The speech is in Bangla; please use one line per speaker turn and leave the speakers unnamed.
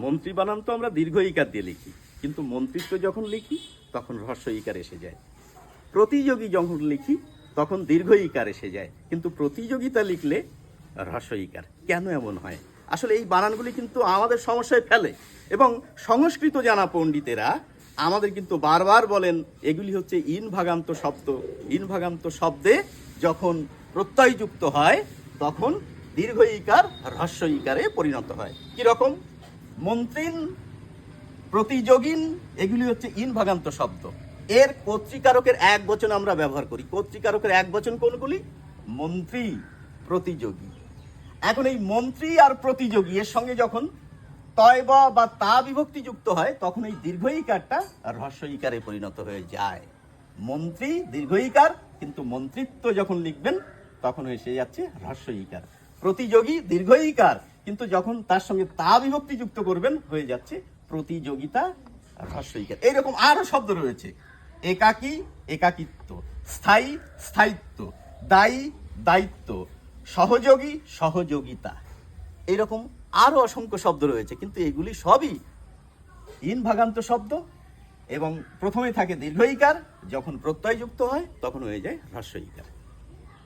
মন্ত্রী বানান তো আমরা দীর্ঘ ইকার দিয়ে লিখি। কিন্তু মন্ত্রিত্ব যখন লিখি, তখন রহস্য ইকার এসে যায়। প্রতিযোগী যখন লিখি, তখন দীর্ঘ ইকার এসে যায়। কিন্তু প্রতিযোগিতা লিখলে রহস্য ইকার। কেন এমন হয়? আসলে এই বানানগুলি কিন্তু আমাদের সমস্যায় ফেলে। এবং সংস্কৃত জানা পণ্ডিতেরা আমাদের কিন্তু বারবার বলেন, এগুলি হচ্ছে ইন ভাগান্ত শব্দ। ইন ভাগান্ত শব্দে যখন প্রত্যয়যুক্ত হয়, তখন দীর্ঘ ইকার হ্রস্ব ইকারে পরিণত হয়। কীরকম? মন্ত্রিন, প্রতিযোগিন, এগুলি হচ্ছে ইন ভাগান্ত শব্দ। এর কর্তৃকারকের এক বচন আমরা ব্যবহার করি। কর্তৃকারকের এক বচন কোনগুলি? মন্ত্রী, প্রতিযোগী। এখন এই মন্ত্রী আর প্রতিযোগী, এর সঙ্গে যখন তয় বা তা বিভক্তি যুক্ত হয়, তখন এই দীর্ঘ ইকারটা পরিণত হয়ে যায়। মন্ত্রী দীর্ঘ ইকার, কিন্তু মন্ত্রিত্ব যখন লিখবেন তখন এসে যাচ্ছে হ্রস্ব প্রতিযোগী দীর্ঘ ইকার কিন্তু যখন তার সঙ্গে তা বিভক্তি যুক্ত করবেন, হয়ে যাচ্ছে প্রতিযোগিতা হ্রস্ব ইকার এইরকম আরও শব্দ রয়েছে। একাকী, একাকিত্ব, স্থায়ী, স্থায়িত্ব, দায়ী, দায়িত্ব, সহযোগী, সহযোগিতা। এরকম আরও অসংখ্য শব্দ রয়েছে, কিন্তু এগুলি সবই ইন ভাগান্ত শব্দ এবং প্রথমে থাকে দীর্ঘ ইকার যখন প্রত্যয় যুক্ত হয়, তখন হয়ে যায় হ্রস্ব ইকার